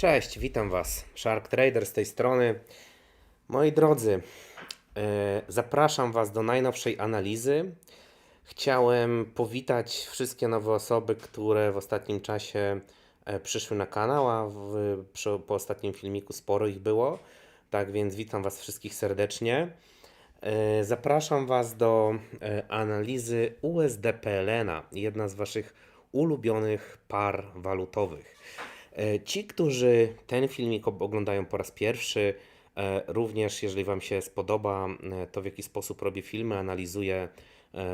Cześć, witam Was. Shark Trader z tej strony. Moi drodzy, e, zapraszam Was do najnowszej analizy. Chciałem powitać wszystkie nowe osoby, które w ostatnim czasie e, przyszły na kanał, a w, przy, po ostatnim filmiku sporo ich było. Tak więc witam Was wszystkich serdecznie. E, Zapraszam Was do analizy USD-PLN-a, jedna z Waszych ulubionych par walutowych. E, Ci, którzy ten filmik oglądają po raz pierwszy, e, również jeżeli Wam się spodoba e, to, w jaki sposób robię filmy, analizuję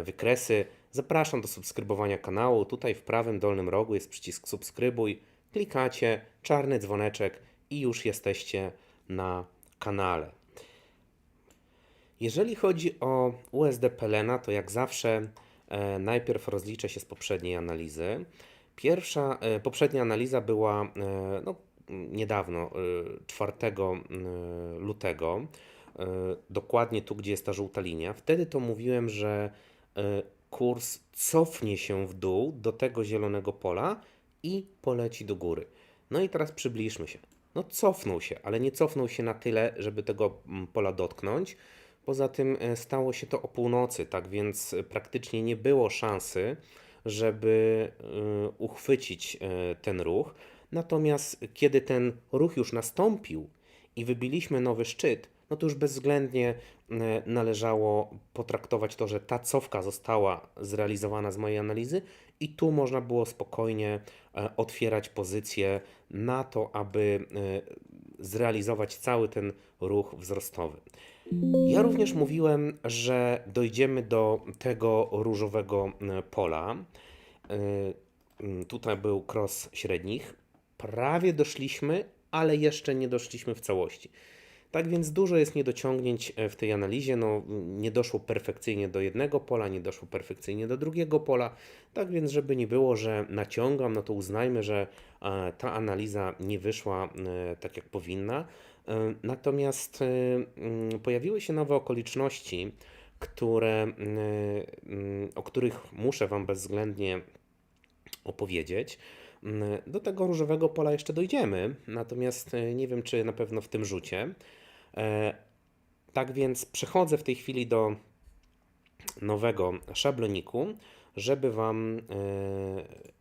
wykresy, zapraszam do subskrybowania kanału. Tutaj w prawym dolnym rogu jest przycisk subskrybuj, klikacie, czarny dzwoneczek i już jesteście na kanale. Jeżeli chodzi o USD Pelena, to jak zawsze najpierw rozliczę się z poprzedniej analizy. Pierwsza, e, poprzednia analiza była e, no, niedawno, e, 4 e, lutego, dokładnie tu, gdzie jest ta żółta linia. Wtedy to mówiłem, że kurs cofnie się w dół do tego zielonego pola i poleci do góry. No i teraz przybliżmy się. No cofnął się, ale nie cofnął się na tyle, żeby tego pola dotknąć. Poza tym stało się to o północy, tak więc praktycznie nie było szansy, żeby e, uchwycić e, ten ruch. Natomiast kiedy ten ruch już nastąpił i wybiliśmy nowy szczyt, no to już bezwzględnie e, należało potraktować to, że ta cofka została zrealizowana z mojej analizy i tu można było spokojnie otwierać pozycje na to, aby zrealizować cały ten ruch wzrostowy. Ja również mówiłem, że dojdziemy do tego różowego e, pola. E, Tutaj był cross średnich. Prawie doszliśmy, ale jeszcze nie doszliśmy w całości. Tak więc dużo jest niedociągnięć e, w tej analizie. No, mm, nie doszło perfekcyjnie do jednego pola, nie doszło perfekcyjnie do drugiego pola. Tak więc, żeby nie było, że naciągam, no to uznajmy, że e, ta analiza nie wyszła e, tak jak powinna. Natomiast mm, pojawiły się nowe okoliczności, które, mm, o których muszę Wam bezwzględnie opowiedzieć. Mm, Do tego różowego pola jeszcze dojdziemy, natomiast e, nie wiem, czy na pewno w tym rzucie. E, Tak więc przechodzę w tej chwili do nowego szabloniku, żeby Wam e,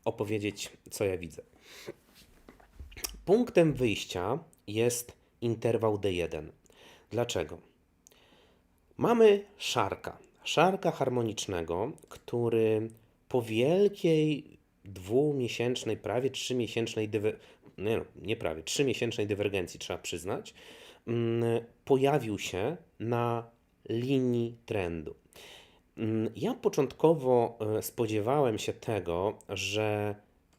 opowiedzieć, co ja widzę. Punktem wyjścia jest interwał D1. Dlaczego? Mamy szarka. Szarka harmonicznego, który po wielkiej dwumiesięcznej, prawie trzymiesięcznej, dywer... nie, no, nie prawie, trzymiesięcznej dywergencji, trzeba przyznać, mm, pojawił się na linii trendu. Mm, Ja początkowo e, spodziewałem się tego, że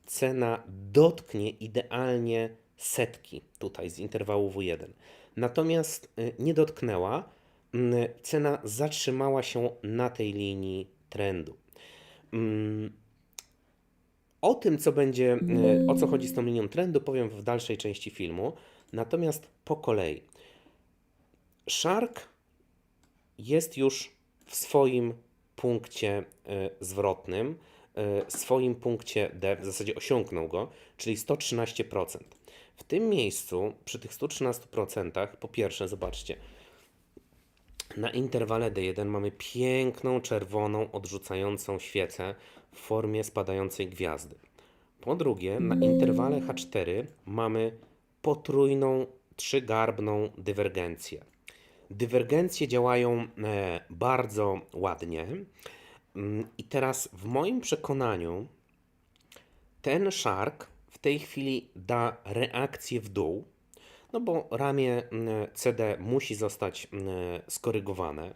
cena dotknie idealnie setki tutaj z interwału W1. Natomiast e, nie dotknęła. Mm, Cena zatrzymała się na tej linii trendu. O tym, co będzie, e, o co chodzi z tą linią trendu, powiem w dalszej części filmu. Natomiast po kolei. Shark jest już w swoim punkcie e, zwrotnym, e, swoim punkcie D, w zasadzie osiągnął go, czyli 113%. W tym miejscu, przy tych 113%, po pierwsze, zobaczcie, na interwale D1 mamy piękną, czerwoną, odrzucającą świecę w formie spadającej gwiazdy. Po drugie, na interwale H4 mamy potrójną, trzygarbną dywergencję. Dywergencje działają e, bardzo ładnie. Mm, I teraz w moim przekonaniu ten szark w tej chwili da reakcję w dół, no bo ramię mm, CD musi zostać mm, skorygowane.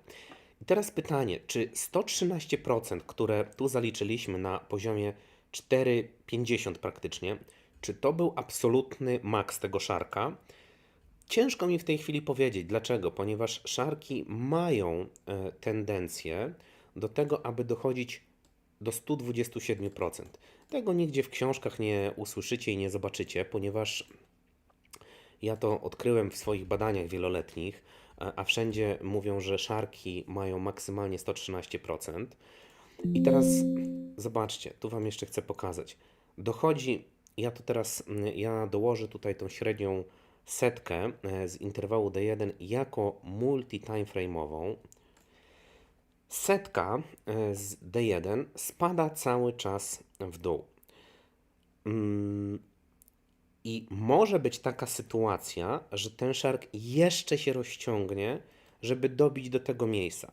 I teraz pytanie, czy 113%, które tu zaliczyliśmy na poziomie 4,50 praktycznie, czy to był absolutny maks tego szarka? Ciężko mi w tej chwili powiedzieć. Dlaczego? Ponieważ szarki mają e, tendencję do tego, aby dochodzić do 127%. Tego nigdzie w książkach nie usłyszycie i nie zobaczycie, ponieważ ja to odkryłem w swoich badaniach wieloletnich, a a wszędzie mówią, że szarki mają maksymalnie 113%. I teraz zobaczcie, tu Wam jeszcze chcę pokazać. Dochodzi ja to teraz, mm, ja dołożę tutaj tą średnią setkę e, z interwału D1 jako multi-timeframe'ową. Setka e, z D1 spada cały czas w dół. I może być taka sytuacja, że ten szark jeszcze się rozciągnie, żeby dobić do tego miejsca.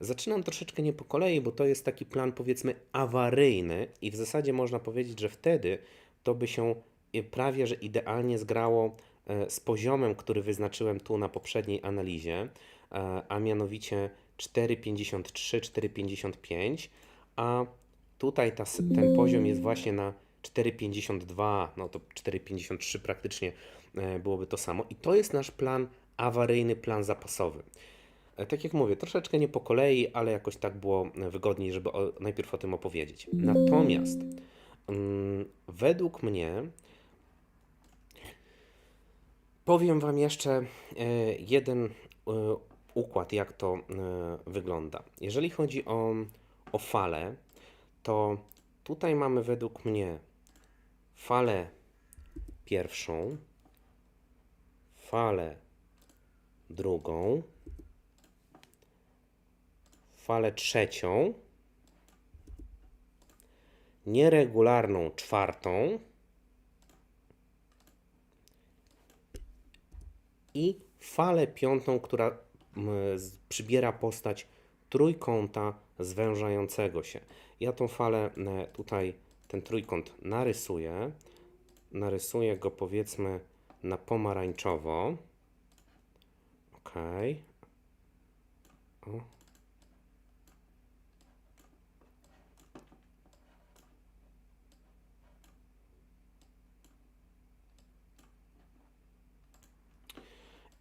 Zaczynam troszeczkę nie po kolei, bo to jest taki plan powiedzmy awaryjny i w zasadzie można powiedzieć, że wtedy to by się i prawie że idealnie zgrało e, z poziomem, który wyznaczyłem tu na poprzedniej analizie, e, a mianowicie 4,53, 4,55, a tutaj ta, ten poziom jest właśnie na 4,52, no to 4,53 praktycznie e, byłoby to samo. I to jest nasz plan awaryjny, plan zapasowy. E, Tak jak mówię, troszeczkę nie po kolei, ale jakoś tak było e, wygodniej, żeby o, najpierw o tym opowiedzieć. Natomiast mm, według mnie powiem Wam jeszcze jeden układ, jak to wygląda. Jeżeli chodzi o, o falę, to tutaj mamy według mnie falę pierwszą, falę drugą, falę trzecią, nieregularną czwartą i falę piątą, która przybiera postać trójkąta zwężającego się. Ja tą falę e, tutaj, ten trójkąt narysuję. Narysuję go powiedzmy na pomarańczowo. Ok. O.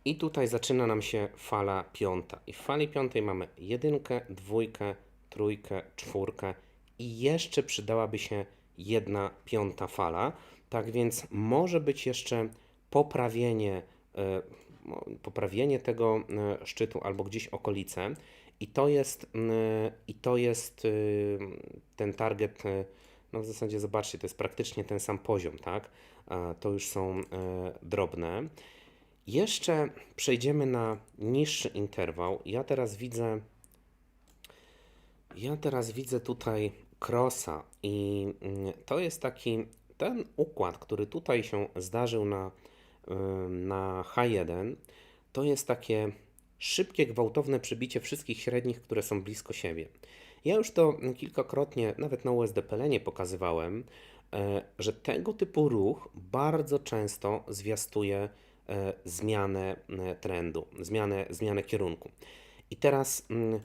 I tutaj zaczyna nam się fala piąta. I w fali piątej mamy jedynkę, dwójkę, trójkę, czwórkę i jeszcze przydałaby się jedna piąta fala. Tak więc może być jeszcze poprawienie, e, poprawienie tego e, szczytu albo gdzieś okolice. I to jest, i to jest y, ten target. y, No w zasadzie zobaczcie, to jest praktycznie ten sam poziom, tak? To już są e, drobne. Jeszcze przejdziemy na niższy interwał. Ja teraz widzę, ja teraz widzę tutaj crossa i mm, to jest taki ten układ, który tutaj się zdarzył na, na H1, to jest takie szybkie, gwałtowne przybicie wszystkich średnich, które są blisko siebie. Ja już to kilkakrotnie, nawet na USDPL-nie pokazywałem, e, że tego typu ruch bardzo często zwiastuje e, zmianę e, trendu, zmianę, zmianę kierunku. I teraz mm,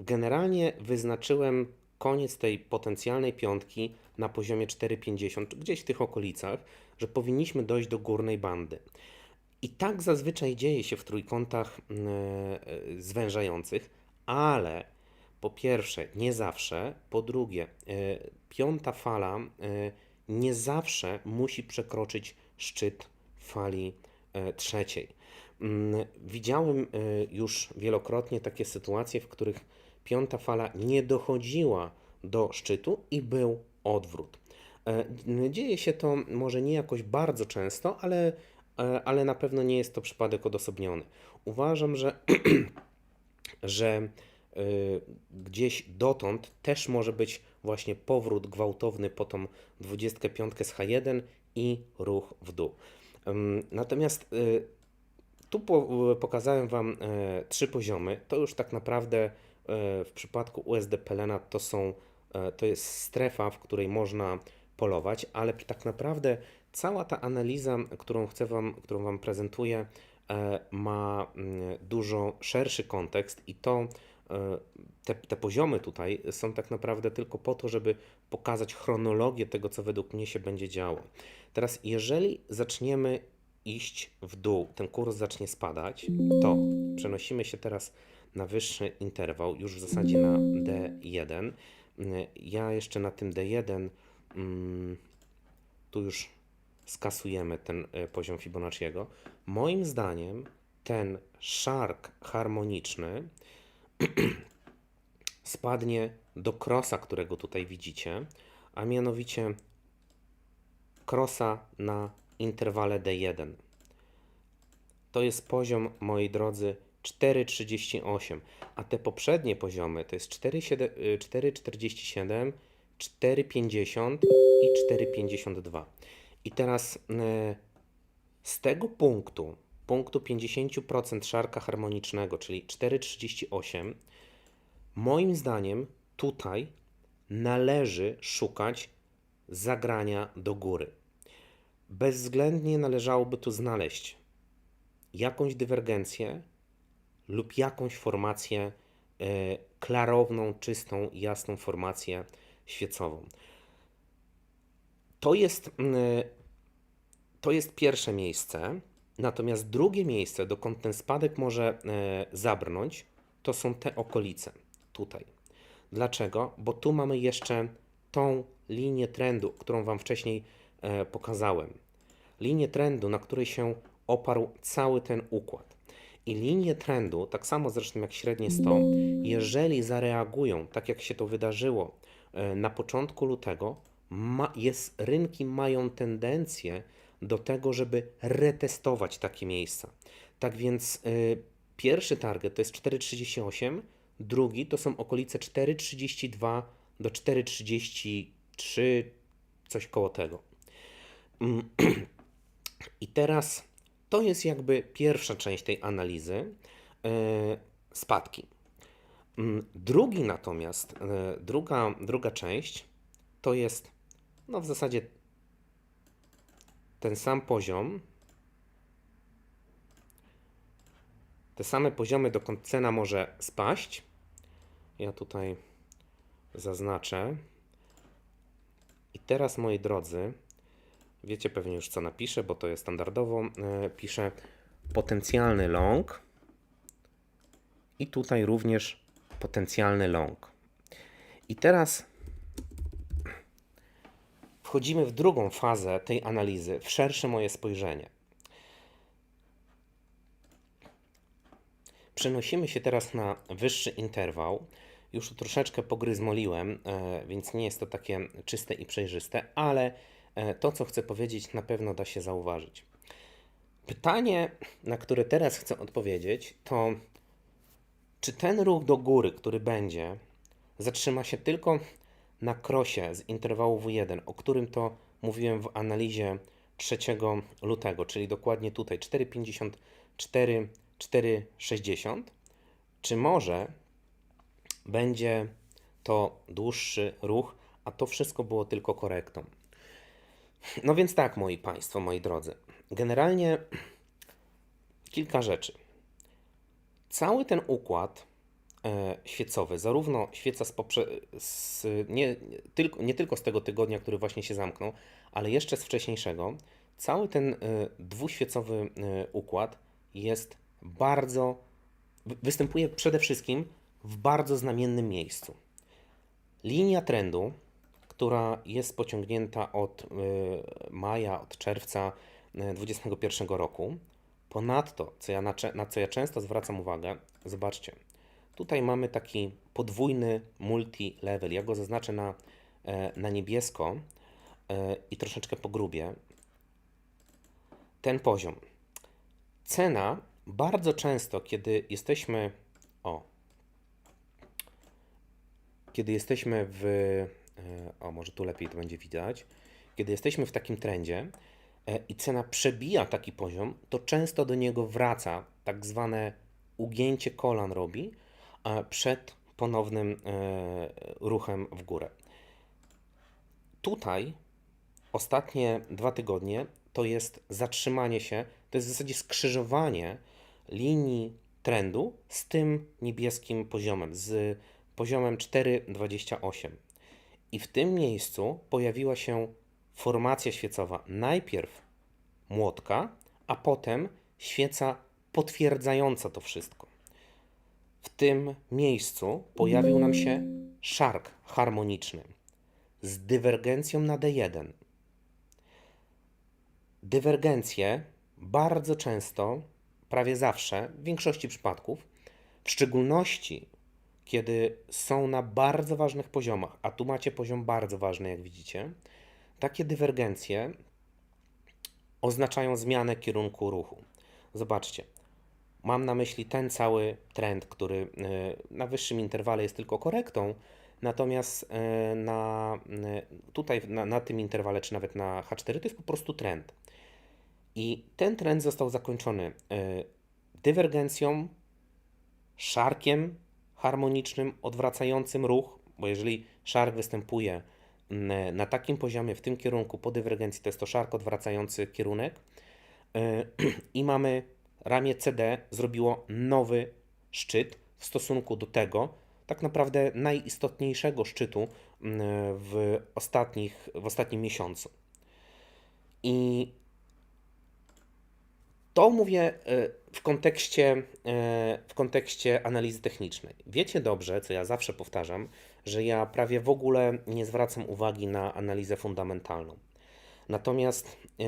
generalnie wyznaczyłem koniec tej potencjalnej piątki na poziomie 4,50, gdzieś w tych okolicach, że powinniśmy dojść do górnej bandy. I tak zazwyczaj dzieje się w trójkątach e, zwężających, ale po pierwsze, nie zawsze, po drugie, e, piąta fala e, nie zawsze musi przekroczyć szczyt fali trzeciej. Mm, Widziałem już wielokrotnie takie sytuacje, w których piąta fala nie dochodziła do szczytu i był odwrót. E, Dzieje się to może nie jakoś bardzo często, ale, e, ale na pewno nie jest to przypadek odosobniony. Uważam, że, że y, gdzieś dotąd też może być właśnie powrót gwałtowny po tą 25 z H1 i ruch w dół. Natomiast tu po, pokazałem Wam e, trzy poziomy. To już tak naprawdę e, w przypadku USD Pelena to są, e, to jest strefa, w której można polować, ale tak naprawdę cała ta analiza, którą chcę Wam, którą Wam prezentuję, e, ma mm, dużo szerszy kontekst i to e, te, te poziomy tutaj są tak naprawdę tylko po to, żeby pokazać chronologię tego, co według mnie się będzie działo. Teraz, jeżeli zaczniemy iść w dół, ten kurs zacznie spadać, to przenosimy się teraz na wyższy interwał, już w zasadzie na D1. Mm, Ja jeszcze na tym D1 mm, tu już skasujemy ten e, poziom Fibonacciego. Moim zdaniem ten szark harmoniczny spadnie do krosa, którego tutaj widzicie, a mianowicie krosa na interwale D1. To jest poziom, moi drodzy, 4,38, a te poprzednie poziomy to jest 4,7 y, 4,47, 4,50 i 4,52. I teraz y, z tego punktu, punktu 50% szarka harmonicznego, czyli 4,38, moim zdaniem tutaj należy szukać zagrania do góry. Bezwzględnie należałoby tu znaleźć jakąś dywergencję lub jakąś formację e, klarowną, czystą, jasną formację świecową. To jest, mm, to jest pierwsze miejsce, natomiast drugie miejsce, dokąd ten spadek może e, zabrnąć, to są te okolice tutaj. Dlaczego? Bo tu mamy jeszcze tą linię trendu, którą Wam wcześniej e, pokazałem. Linię trendu, na której się oparł cały ten układ. I linie trendu, tak samo zresztą jak średnie 100, jeżeli zareagują tak, jak się to wydarzyło e, na początku lutego, ma, jest, rynki mają tendencję do tego, żeby retestować takie miejsca. Tak więc y, pierwszy target to jest 4,38, drugi to są okolice 4,32 do 4,33, coś koło tego. Mm, I teraz to jest jakby pierwsza część tej analizy yy, spadki. Mm, Drugi natomiast, yy, druga, druga część to jest no w zasadzie ten sam poziom, te same poziomy, dokąd cena może spaść. Ja tutaj zaznaczę. I teraz, moi drodzy, wiecie pewnie już co napiszę, bo to jest standardowo. E, piszę potencjalny long i tutaj również potencjalny long. I teraz wchodzimy w drugą fazę tej analizy, w szersze moje spojrzenie. Przenosimy się teraz na wyższy interwał. Już troszeczkę pogryzmoliłem, e, więc nie jest to takie czyste i przejrzyste, ale to, co chcę powiedzieć, na pewno da się zauważyć. Pytanie, na które teraz chcę odpowiedzieć, to czy ten ruch do góry, który będzie, zatrzyma się tylko na krosie z interwału W1, o którym to mówiłem w analizie 3 lutego, czyli dokładnie tutaj 4,54, 4,60, czy może będzie to dłuższy ruch, a to wszystko było tylko korektą. No więc tak, moi Państwo, moi drodzy. Generalnie kilka rzeczy. Cały ten układ e, świecowy, zarówno świeca z, poprze- z nie, tylko, nie tylko z tego tygodnia, który właśnie się zamknął, ale jeszcze z wcześniejszego, cały ten e, dwuświecowy e, układ jest bardzo, wy- występuje przede wszystkim w bardzo znamiennym miejscu. Linia trendu, która jest pociągnięta od y, maja, od czerwca y, 2021 roku. Ponadto, co ja na co ja często zwracam uwagę, zobaczcie, tutaj mamy taki podwójny multi-level. Ja go zaznaczę na, e, na niebiesko e, i troszeczkę pogrubię. Ten poziom. Cena bardzo często, kiedy jesteśmy. O, kiedy jesteśmy w. e, O, może tu lepiej to będzie widać. Kiedy jesteśmy w takim trendzie e, i cena przebija taki poziom, to często do niego wraca, tak zwane ugięcie kolan robi przed ponownym e, ruchem w górę. Tutaj ostatnie dwa tygodnie to jest zatrzymanie się, to jest w zasadzie skrzyżowanie linii trendu z tym niebieskim poziomem, z poziomem 4,28. I w tym miejscu pojawiła się formacja świecowa. Najpierw młotka, a potem świeca potwierdzająca to wszystko. W tym miejscu pojawił nam się szark harmoniczny z dywergencją na D1. Dywergencje bardzo często, prawie zawsze, w większości przypadków, w szczególności kiedy są na bardzo ważnych poziomach, a tu macie poziom bardzo ważny, jak widzicie, takie dywergencje oznaczają zmianę kierunku ruchu. Zobaczcie, mam na myśli ten cały trend, który e, na wyższym interwale jest tylko korektą, natomiast e, na, e, tutaj na, na tym interwale, czy nawet na H4, to jest po prostu trend. I ten trend został zakończony dywergencją, szarkiem harmonicznym, odwracającym ruch, bo jeżeli szark występuje mm, na takim poziomie, w tym kierunku po dywergencji, to jest to szark odwracający kierunek. E, I mamy ramię CD zrobiło nowy szczyt w stosunku do tego, tak naprawdę najistotniejszego szczytu mm, w, ostatnich, w ostatnim miesiącu. I to mówię e, w kontekście, e, w kontekście analizy technicznej. Wiecie dobrze, co ja zawsze powtarzam, że ja prawie w ogóle nie zwracam uwagi na analizę fundamentalną. Natomiast e,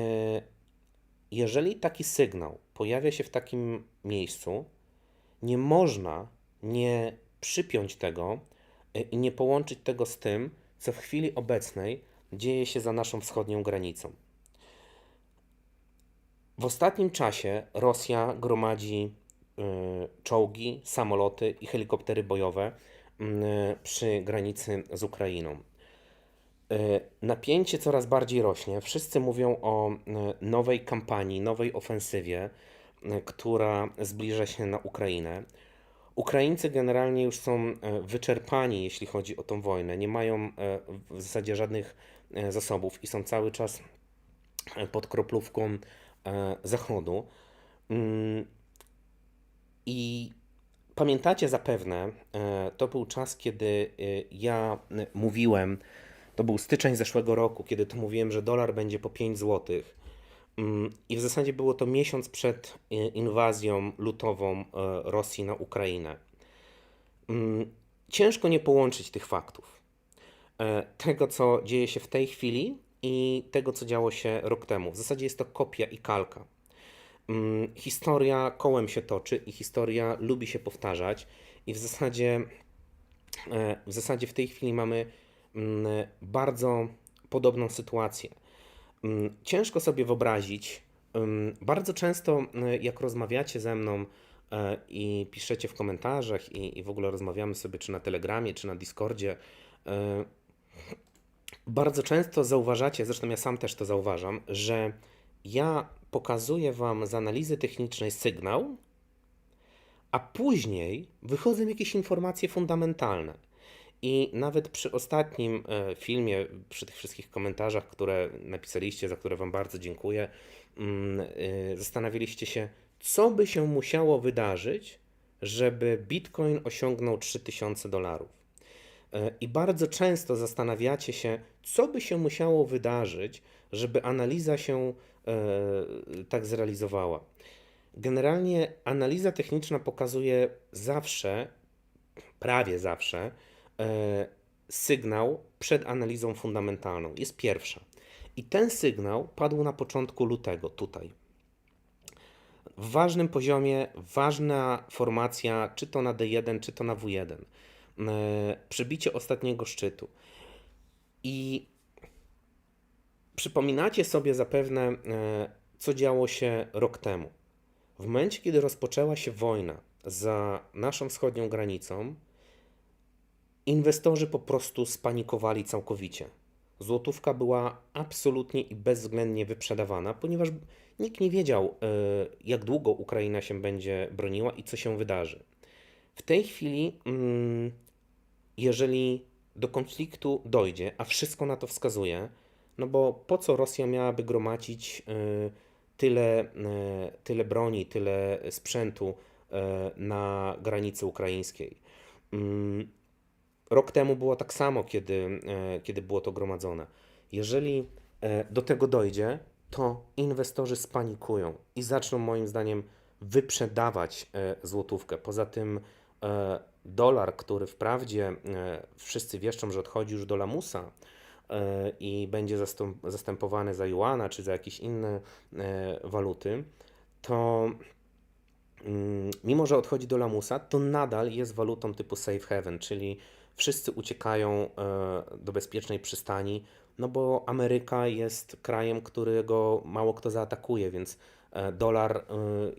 jeżeli taki sygnał pojawia się w takim miejscu, nie można nie przypiąć tego i nie połączyć tego z tym, co w chwili obecnej dzieje się za naszą wschodnią granicą. W ostatnim czasie Rosja gromadzi y, czołgi, samoloty i helikoptery bojowe y, przy granicy z Ukrainą. Y, Napięcie coraz bardziej rośnie. Wszyscy mówią o y, nowej kampanii, nowej ofensywie, która zbliża się na Ukrainę. Ukraińcy generalnie już są wyczerpani, jeśli chodzi o tą wojnę. Nie mają w zasadzie żadnych zasobów i są cały czas pod kroplówką Zachodu. Mm, I pamiętacie zapewne, e, to był czas, kiedy e, ja e, mówiłem, to był styczeń zeszłego roku, kiedy to mówiłem, że dolar będzie po 5 zł. I w zasadzie było to miesiąc przed e, inwazją lutową e, Rosji na Ukrainę. Mm, Ciężko nie połączyć tych faktów. E, Tego, co dzieje się w tej chwili i tego, co działo się rok temu. W zasadzie jest to kopia i kalka. Mm, Historia kołem się toczy i historia lubi się powtarzać i w zasadzie, e, w zasadzie w tej chwili mamy mm, bardzo podobną sytuację. Mm, Ciężko sobie wyobrazić, bardzo często jak rozmawiacie ze mną e, i piszecie w komentarzach i, i w ogóle rozmawiamy sobie czy na Telegramie, czy na Discordzie, e, bardzo często zauważacie, zresztą ja sam też to zauważam, że ja pokazuję Wam z analizy technicznej sygnał, a później wychodzą jakieś informacje fundamentalne. I nawet przy ostatnim e, filmie, przy tych wszystkich komentarzach, które napisaliście, za które Wam bardzo dziękuję, mm, e, zastanawialiście się, co by się musiało wydarzyć, żeby Bitcoin osiągnął 3000 dolarów. E, I bardzo często zastanawiacie się, co by się musiało wydarzyć, żeby analiza się e, tak zrealizowała. Generalnie analiza techniczna pokazuje zawsze, prawie zawsze, e, sygnał przed analizą fundamentalną. Jest pierwsza. I ten sygnał padł na początku lutego, tutaj. W ważnym poziomie, ważna formacja, czy to na D1, czy to na W1. E, Przebicie ostatniego szczytu. I przypominacie sobie zapewne, e, co działo się rok temu. W momencie, kiedy rozpoczęła się wojna za naszą wschodnią granicą, inwestorzy po prostu spanikowali całkowicie. Złotówka była absolutnie i bezwzględnie wyprzedawana, ponieważ nikt nie wiedział, e, jak długo Ukraina się będzie broniła i co się wydarzy. W tej chwili, mm, jeżeli do konfliktu dojdzie, a wszystko na to wskazuje, no bo po co Rosja miałaby gromadzić y, tyle, y, tyle broni, tyle sprzętu y, na granicy ukraińskiej? Mm, Rok temu było tak samo, kiedy, kiedy było to gromadzone. Jeżeli do tego dojdzie, to inwestorzy spanikują i zaczną moim zdaniem wyprzedawać złotówkę. Poza tym dolar, który wprawdzie e, wszyscy wieszczą, że odchodzi już do lamusa e, i będzie zastępowany za juana czy za jakieś inne e, waluty, to mm, mimo, że odchodzi do lamusa, to nadal jest walutą typu safe haven, czyli wszyscy uciekają e, do bezpiecznej przystani no bo Ameryka jest krajem, którego mało kto zaatakuje, więc e, dolar e,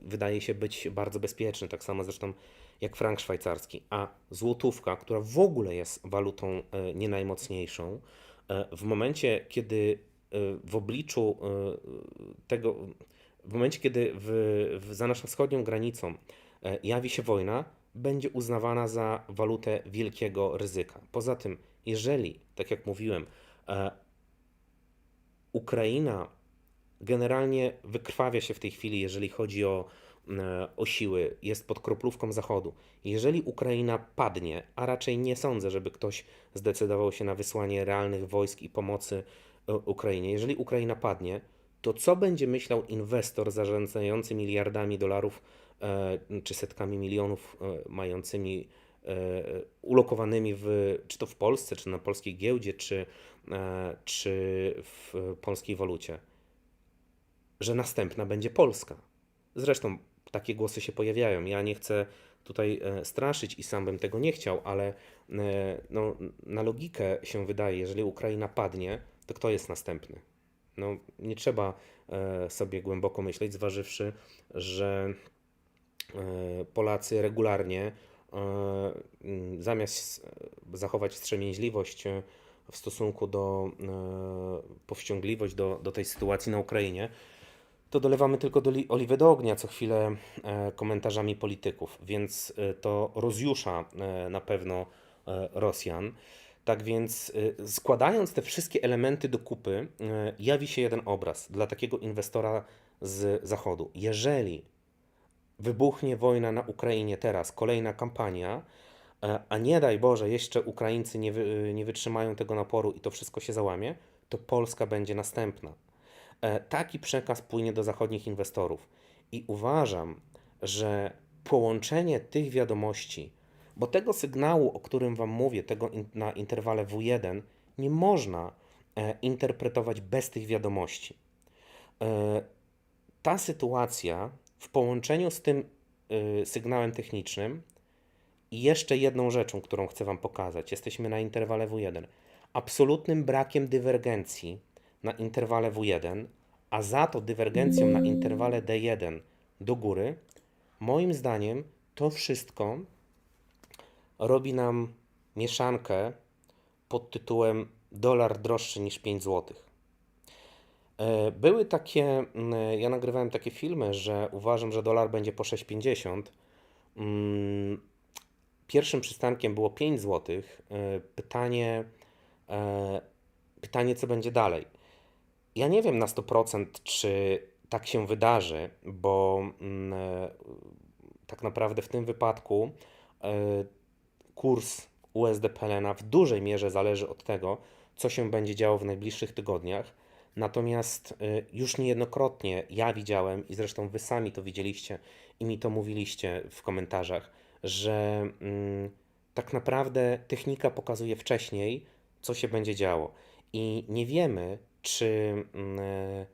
wydaje się być bardzo bezpieczny, tak samo zresztą jak frank szwajcarski, a złotówka, która w ogóle jest walutą e, nie najmocniejszą, e, w momencie, kiedy e, w obliczu tego, w momencie, kiedy w, w, za naszą wschodnią granicą jawi się wojna, będzie uznawana za walutę wielkiego ryzyka. Poza tym, jeżeli, tak jak mówiłem, Ukraina generalnie wykrwawia się w tej chwili, jeżeli chodzi o, e, o siły, jest pod kroplówką Zachodu. Jeżeli Ukraina padnie, a raczej nie sądzę, żeby ktoś zdecydował się na wysłanie realnych wojsk i pomocy e, Ukrainie, jeżeli Ukraina padnie, to co będzie myślał inwestor zarządzający miliardami dolarów e, czy setkami milionów mającymi ulokowanymi w, czy to w Polsce, czy na polskiej giełdzie, czy, czy w polskiej walucie? że następna będzie Polska. Zresztą takie głosy się pojawiają. Ja nie chcę tutaj e, straszyć i sam bym tego nie chciał, ale e, no, na logikę się wydaje, jeżeli Ukraina padnie, to kto jest następny? No, nie trzeba e, sobie głęboko myśleć, zważywszy, że Polacy regularnie zamiast zachować wstrzemięźliwość w stosunku do powściągliwość do, do tej sytuacji na Ukrainie, to dolewamy tylko do li- oliwy do ognia co chwilę e, komentarzami polityków, więc e, to rozjusza e, na pewno Rosjan. Tak więc składając te wszystkie elementy do kupy, jawi się jeden obraz dla takiego inwestora z Zachodu. Jeżeli wybuchnie wojna na Ukrainie teraz, kolejna kampania, a nie daj Boże, jeszcze Ukraińcy nie, wy, nie wytrzymają tego naporu i to wszystko się załamie, to Polska będzie następna. E, Taki przekaz płynie do zachodnich inwestorów. I uważam, że połączenie tych wiadomości, bo tego sygnału, o którym Wam mówię, tego in, na interwale W1, nie można e, interpretować bez tych wiadomości. E, ta sytuacja w połączeniu z tym y, sygnałem technicznym i jeszcze jedną rzeczą, którą chcę Wam pokazać. Jesteśmy na interwale W1. Absolutnym brakiem dywergencji na interwale W1, a za to dywergencją na interwale D1 do góry, moim zdaniem to wszystko robi nam mieszankę pod tytułem dolar droższy niż 5 zł. E, Były takie, mm, ja nagrywałem takie filmy, że uważam, że dolar będzie po 6,50. Mm, Pierwszym przystankiem było 5 zł. Pytanie, e, pytanie, co będzie dalej. Ja nie wiem na 100%, czy tak się wydarzy, bo mm, e, tak naprawdę w tym wypadku e, kurs USD PLN w dużej mierze zależy od tego, co się będzie działo w najbliższych tygodniach. Natomiast y, już niejednokrotnie ja widziałem, i zresztą wy sami to widzieliście i mi to mówiliście w komentarzach, że mm, tak naprawdę technika pokazuje wcześniej, co się będzie działo. I nie wiemy, czy. mm, e,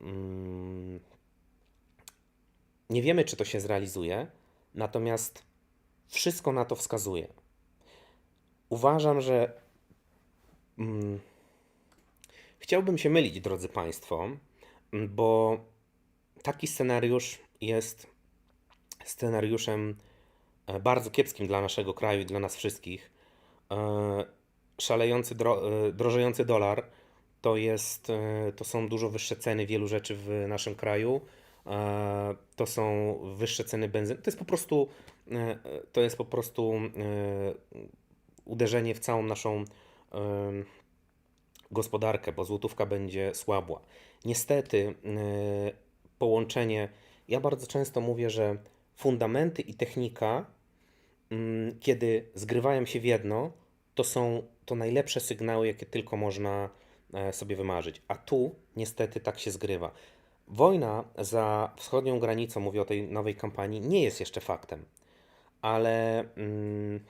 mm, nie wiemy, czy to się zrealizuje, natomiast wszystko na to wskazuje. Uważam, że. Mm, Chciałbym się mylić, drodzy Państwo, bo taki scenariusz jest scenariuszem e, bardzo kiepskim dla naszego kraju i dla nas wszystkich. E, Szalejący, dro, drożejący dolar to, jest, e, to są dużo wyższe ceny wielu rzeczy w naszym kraju. E, To są wyższe ceny benzyny. To jest po prostu, e, to jest po prostu uderzenie w całą naszą gospodarkę, bo złotówka będzie słabła. Niestety, połączenie, ja bardzo często mówię, że fundamenty i technika, mm, kiedy zgrywają się w jedno, to są to najlepsze sygnały, jakie tylko można sobie wymarzyć. A tu niestety tak się zgrywa. Wojna za wschodnią granicą, mówię o tej nowej kampanii, nie jest jeszcze faktem, ale. Mm,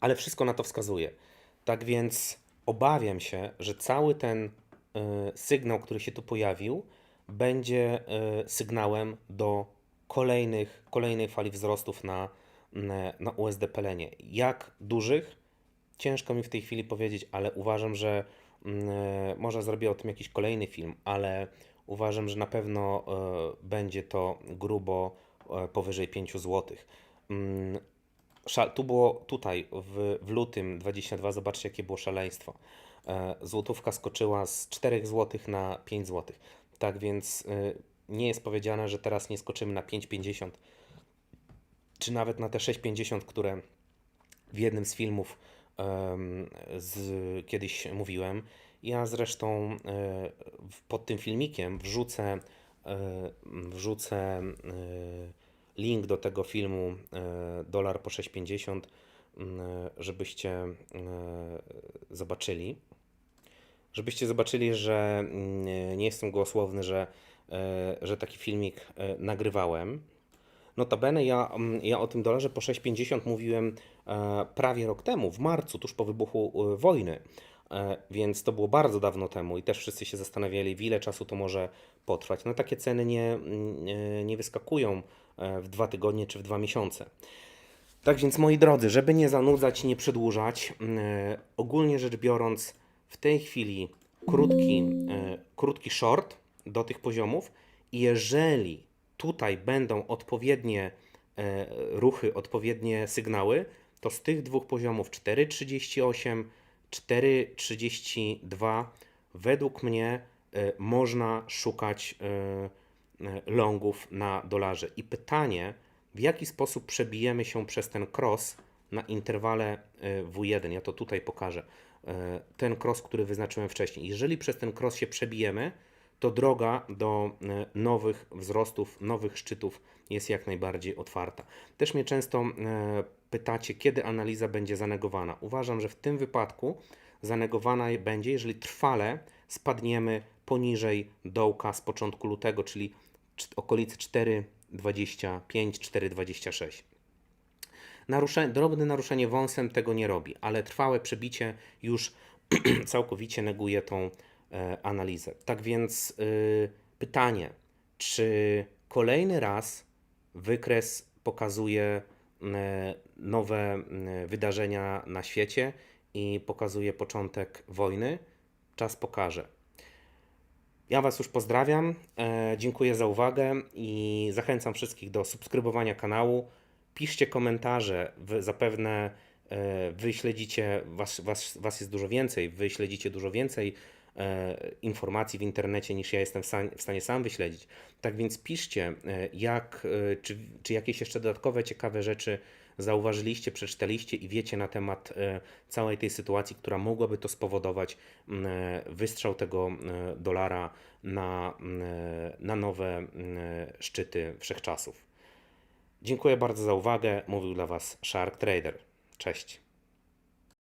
ale wszystko na to wskazuje. Tak więc obawiam się, że cały ten y, sygnał, który się tu pojawił, będzie y, sygnałem do kolejnych, kolejnej fali wzrostów na, na, na USD. Jak dużych? Ciężko mi w tej chwili powiedzieć, ale uważam, że e, Może zrobię o tym jakiś kolejny film, ale uważam, że na pewno e, będzie to grubo e, powyżej 5 zł. Szal, tu było tutaj w, w lutym 22, zobaczcie jakie było szaleństwo. E, Złotówka skoczyła z 4 zł na 5 zł. Tak więc e, nie jest powiedziane, że teraz nie skoczymy na 5,50 czy nawet na te 6,50, które w jednym z filmów z, kiedyś mówiłem. Ja zresztą e, pod tym filmikiem wrzucę, e, wrzucę e, link do tego filmu dolar po 6,50, m, e, żebyście zobaczyli. Żebyście zobaczyli, że nie jestem gołosłowny, że, że taki filmik nagrywałem. Notabene ja, mm, ja o tym dolarze po 6,50 mówiłem e, prawie rok temu, w marcu, tuż po wybuchu e, wojny. E, więc to było bardzo dawno temu i też wszyscy się zastanawiali, w ile czasu to może potrwać. No takie ceny nie, nie, wyskakują w dwa tygodnie czy w dwa miesiące. Tak więc, moi drodzy, żeby nie zanudzać nie przedłużać, ogólnie rzecz biorąc, w tej chwili krótki, krótki short do tych poziomów. Jeżeli tutaj będą odpowiednie e, ruchy, odpowiednie sygnały, to z tych dwóch poziomów 4,38, 4,32 według mnie e, można szukać e, longów na dolarze. I pytanie, w jaki sposób przebijemy się przez ten cross na interwale e, W1. Ja to tutaj pokażę. Ten cross, który wyznaczyłem wcześniej. Jeżeli przez ten cross się przebijemy, to droga do e, nowych wzrostów, nowych szczytów jest jak najbardziej otwarta. Też mnie często e, pytacie, kiedy analiza będzie zanegowana. Uważam, że w tym wypadku zanegowana będzie, jeżeli trwale spadniemy poniżej dołka z początku lutego, czyli cz- okolicy 4,25, 4,26. Narusze, drobne naruszenie wąsem tego nie robi, ale trwałe przebicie już całkowicie neguje tą analizę. Tak więc y, pytanie, czy kolejny raz wykres pokazuje e, nowe e, wydarzenia na świecie i pokazuje początek wojny? Czas pokaże. Ja Was już pozdrawiam, e, dziękuję za uwagę i zachęcam wszystkich do subskrybowania kanału. Piszcie komentarze, zapewne e, wy śledzicie, was, was, was jest dużo więcej, wy śledzicie dużo więcej e, informacji w internecie niż ja jestem w stanie, sam wyśledzić. Tak więc piszcie, e, jak, e, czy, czy jakieś jeszcze dodatkowe ciekawe rzeczy zauważyliście, przeczytaliście i wiecie na temat e, całej tej sytuacji, która mogłaby to spowodować e, wystrzał tego e, dolara na, e, na nowe szczyty wszechczasów. Dziękuję bardzo za uwagę. Mówił dla Was Shark Trader. Cześć.